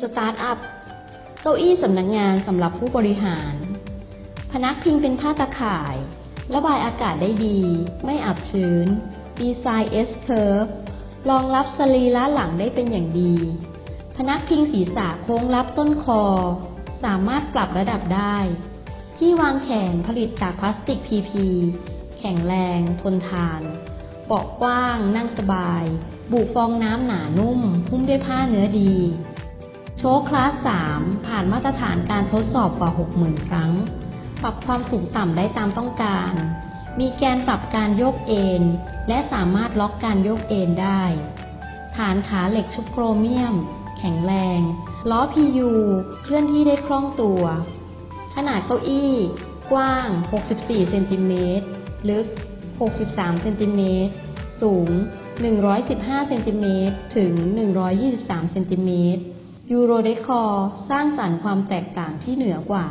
สตาร์ทอัพ เก้าอี้สำนักงานสำหรับผู้บริหาร พนักพิงเป็นผ้าตะข่าย ระบายอากาศได้ดี ไม่อับชื้น ดีไซน์ S curve รองรับสรีระหลังได้เป็นอย่างดี พนักพิงศีรษะโค้งรับต้นคอ สามารถปรับระดับได้ ที่วางแขนผลิตจากพลาสติก PP แข็งแรง ทนทาน เบาะกว้าง นั่งสบาย บุฟองน้ำหนานุ่ม หุ้มด้วยผ้าเนื้อดี โชคคลาส 3 ผ่านมาตรฐานการทดสอบกว่า 60,000 ครั้ง ปรับความสูงต่ำได้ตามต้องการ มีแกนปรับการโยกเอ็นและสามารถล็อกการโยกเอ็นได้ ฐานขาเหล็กชุบโครเมียม แข็งแรง ล้อ PU เคลื่อนที่ได้คล่องตัว ขนาดเก้าอี้ กว้าง 64 เซนติเมตร ลึก 63 เซนติเมตร สูง 115 เซนติเมตร ถึง 123 เซนติเมตร ยูโรเดคอร์สร้างสรรค์ความแตกต่างที่เหนือกว่า